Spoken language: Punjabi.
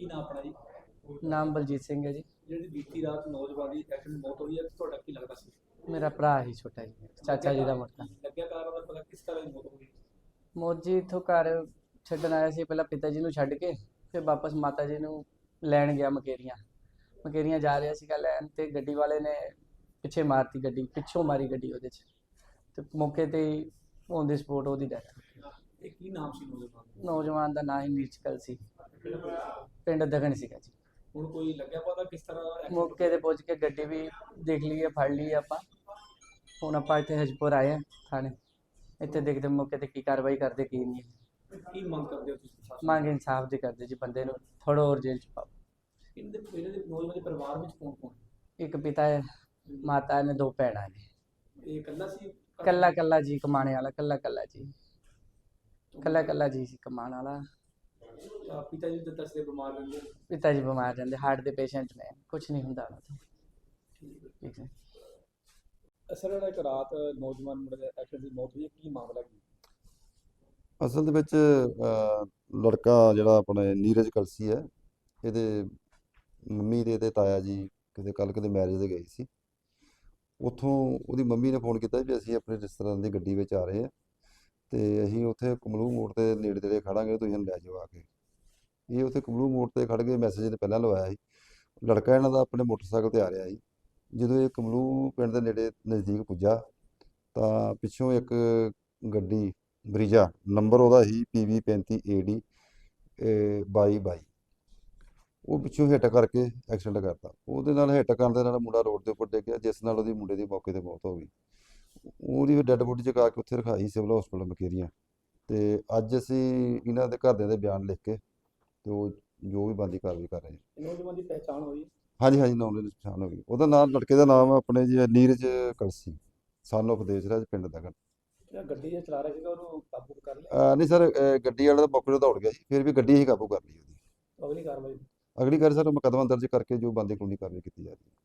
ਕੀ ਨਾਮ ਆਪਣਾ ਜੀ? ਨਾਮ ਬਲਜੀਤ ਸਿੰਘ ਹੈ ਜੀ। ਜਿਹੜੀ ਬੀਤੀ ਰਾਤ ਨੌਜਵਾਨ ਦੀ ਐਕਸੀਡੈਂਟ ਮੌਤ ਹੋਈ ਹੈ ਤੁਹਾਡਾ ਕੀ ਲੱਗਦਾ ਸੀ? ਮੇਰਾ ਭਰਾ ਹੀ ਛੋਟਾ ਜੀ ਚਾਚਾ ਜੀ ਦਾ ਮੁੰਡਾ। ਲੱਗਿਆ ਕਾਰਨ ਦਾ ਪਤਾ ਕਿਸ ਤਰ੍ਹਾਂ ਦੀ ਮੌਤ ਹੋਈ ਮੋਰ ਜੀ ਇੱਥੋਂ ਘਰ ਛੱਡਣ ਆਇਆ ਸੀ ਪਹਿਲਾਂ ਪਿਤਾ ਜੀ ਨੂੰ ਛੱਡ ਕੇ ਫਿਰ ਵਾਪਸ ਮਾਤਾ ਜੀ ਨੂੰ ਲੈਣ ਗਿਆ ਮਕੇਰੀਆਂ। ਮਕੇਰੀਆਂ ਜਾ ਰਿਹਾ ਸੀਗਾ ਲੈਣ ਤੇ ਗੱਡੀ ਵਾਲੇ ਨੇ ਪਿੱਛੇ ਮਾਰਤੀ ਗੱਡੀ ਪਿੱਛੋਂ ਮਾਰੀ ਗੱਡੀ ਉਹਦੇ 'ਚ। ਤੇ ਮੌਕੇ ਤੇ ਹੀ ਔਨ ਦੀ ਸਪੋਟ ਉਹਦੀ ਡੈਥ ਇਹ ਕੀ ਨਾਮ ਸੀ ਨੌਜਵਾਨ ਦਾ? ਨੌਜਵਾਨ ਦਾ ਨਾਂ ਹੀ ਨਿਰਚਕਲ ਸੀ। ਪਿੰਡ ਦਗਣ ਸੀਗਾ ਜੀ। ਹੁਣ ਕੋਈ ਲੱਗਿਆ ਪਤਾ ਕਿਸ ਤਰ੍ਹਾਂ accident ਮੌਕੇ ਤੇ ਪਹੁੰਚ ਕੇ ਗੱਡੀ ਵੀ ਦੇਖ ਲਈ ਹੈ ਫੜ ਲਈ ਹੈ ਆਪਾਂ। ਹੁਣ ਆਪਾਂ ਇੱਥੇ ਹਜਪੁਰ ਆਏ ਹਾਂ ਥਾਣੇ। ਇੱਥੇ ਦੇਖਦੇ ਹਾਂ ਮੌਕੇ ਤੇ ਕੀ ਕਾਰਵਾਈ ਕਰਦੇ ਕੀ ਨਹੀਂ? ਕੀ ਮੰਗ ਕਰਦੇ ਹੋ ਤੁਸੀਂ ਪ੍ਰਸ਼ਾਸਨ ਮੰਗ ਇਨਸਾਫ ਦੀ ਕਰਦੇ ਜੀ ਬੰਦੇ ਨੂੰ ਥੋੜਾ ਹੋਰ ਜੇਲ੍ਹ ਚ ਪਾਓ। ਇਹਨਾਂ ਦੇ ਨੌਜਵਾਨ ਦੇ ਪਰਿਵਾਰ ਵਿੱਚ ਕੌਣ ਕੌਣ? ਇੱਕ ਪਿਤਾ ਹੈ ਮਾਤਾ ਨੇ ਦੋ ਭੈਣਾਂ ਨੇ। ਇਹ ਇਕੱਲਾ ਸੀ? ਕੱਲਾ ਕੱਲਾ ਜੀ ਕਮਾਣੇ ਵਾਲਾ ਕੱਲਾ ਕੱਲਾ ਜੀ। ਕੱਲਾ ਕੱਲਾ ਜੀ ਸੀ ਕਮਾਉਣ ਵਾਲਾ। ਅਹ ਪਿਤਾ ਜੀ ਦੇ ਦੱਸਦੇ ਬਿਮਾਰ ਰਹਿੰਦੇ। ਪਿਤਾ ਜੀ ਬਿਮਾਰ ਰਹਿੰਦੇ ਹਾਰਟ ਦੇ ਪੇਸ਼ੈਂਟ ਨੇ ਕੁਝ ਨਹੀਂ ਹੁੰਦਾ ਉਹਨਾਂ ਤੋਂ। ਠੀਕ ਹੈ। ਅਸਲ ਜਿਹੜਾ ਇੱਕ ਰਾਤ ਨੌਜਵਾਨ ਮੁੰਡੇ ਦੇ ਐਕਸੀਡੈਂਟ ਦੀ ਮੌਤ ਹੋਈ ਹੈ ਕੀ ਮਾਮਲਾ ਕੀ? ਅਸਲ ਦੇ ਵਿੱਚ ਅਹ, ਲੜਕਾ ਜਿਹੜਾ ਆਪਣੇ ਨੀਰਜ ਕਲਸੀ ਹੈ ਇਹਦੇ ਮੰਮੀ ਦੇ ਤੇ ਤਾਇਆ ਜੀ ਕਿਤੇ ਕੱਲ ਕਿਤੇ ਮੈਰਿਜ ਤੇ ਗਏ ਸੀ। ਉੱਥੋਂ ਉਹਦੀ ਮੰਮੀ ਨੇ ਫੋਨ ਕੀਤਾ ਵੀ ਅਸੀਂ ਆਪਣੇ ਰਿਸ਼ਤੇਦਾਰਾਂ ਦੀ ਗੱਡੀ ਵਿੱਚ ਆ ਰਹੇ ਹਾਂ ਤੇ ਅਸੀਂ ਉੱਥੇ ਕਮਲੂ ਮੋੜ ਤੇ ਨੇੜੇ ਤੇੜੇ ਖੜਾਂਗੇ ਤੁਸੀਂ ਸਾਨੂੰ ਲੈ ਜਾਓ ਆ ਕੇ। ਇਹ ਉੱਥੇ ਕਮਲੂ ਮੋੜ ਤੇ ਖੜ ਗਏ ਮੈਸੇਜ ਨੇ ਪਹਿਲਾਂ ਲਵਾਇਆ ਸੀ। ਲੜਕਾ ਇਹਨਾਂ ਦਾ ਆਪਣੇ ਮੋਟਰਸਾਈਕਲ ਤੇ ਆ ਰਿਹਾ ਸੀ। ਜਦੋਂ ਇਹ ਕਮਲੂ ਪਿੰਡ ਦੇ ਨੇੜੇ ਨਜ਼ਦੀਕ ਪੁੱਜਾ, ਤਾਂ ਪਿੱਛੋਂ ਇੱਕ ਗੱਡੀ, ਬਰੀਜਾ, ਨੰਬਰ ਉਹਦਾ ਸੀ PV 35AD 2222 ਉਹ ਪਿੱਛੋਂ ਹਿੱਟ ਕਰਕੇ ਐਕਸੀਡੈਂਟ ਕਰਤਾ। ਉਹਦੇ ਨਾਲ ਹਿੱਟ ਕਰਨ ਦੇ ਨਾਲ ਮੁੰਡਾ ਰੋਡ ਦੇ ਉੱਪਰ ਡਿੱਗ ਗਿਆ, ਜਿਸ ਨਾਲ ਉਹਦੀ ਮੁੰਡੇ ਦੀ ਮੌਕੇ ਤੇ ਮੌਤ ਹੋ ਗਈ। ਉਹਦੀ ਫਿਰ ਡੈੱਡ ਬੋਡੀ ਚੁਕਾ ਕੇ ਉੱਥੇ ਰਖਾਈ ਸਿਵਲ ਹਸਪੀਟਲ ਮਕੇਰੀਆਂ। ਤੇ ਅੱਜ ਅਸੀਂ ਇਹਨਾਂ ਦੇ ਘਰਦਿਆਂ ਦੇ ਬਿਆਨ ਲਿਖ ਕੇ ਤੇ ਉਹ ਜੋ ਵੀ ਬੰਦੀ ਕਾਰਵਾਈ ਕਰ ਰਹੇ ਨੌਜਵਾਨ ਦੀ ਪਹਿਚਾਣ ਹੋਈ। ਹਾਂਜੀ ਹਾਂਜੀ ਨਾਮ ਦੇ ਪਛਾਣ ਹੋ ਗਈ ਉਹਦਾ ਨਾਮ ਲੜਕੇ ਦਾ ਨਾਮ ਆਪਣੇ ਜੀ ਨੀਰਜ ਕਲਸੀ ਸਨ of ਦੇਜਰਾਜ ਪਿੰਡ ਦਾ ਜਿਹੜਾ ਗੱਡੀ ਜੇ ਚਲਾ ਰਿਹਾ ਸੀਗਾ ਉਹਨੂੰ ਕਾਬੂ ਕਰ ਲਿਆ? ਅਹ ਨਹੀਂ ਸਰ ਅਹ ਗੱਡੀ ਵਾਲਾ ਤਾਂ ਮੌਕੇ ਤੋਂ ਦੌੜ ਗਿਆ ਸੀ ਫਿਰ ਵੀ ਗੱਡੀ ਹੀ ਕਾਬੂ ਕਰ ਲਈ ਉਹਦੀ। ਅਗਲੀ ਕਾਰਵਾਈ। ਅਗਲੀ ਗੱਲ ਸਰ ਮੁਕੱਦਮਾ ਦਰਜ ਕਰਕੇ ਜੋ ਬੰਦੀ ਕਾਨੂੰਨੀ ਕਾਰਵਾਈ ਕੀਤੀ ਜਾ ਰਹੀ ਹੈ।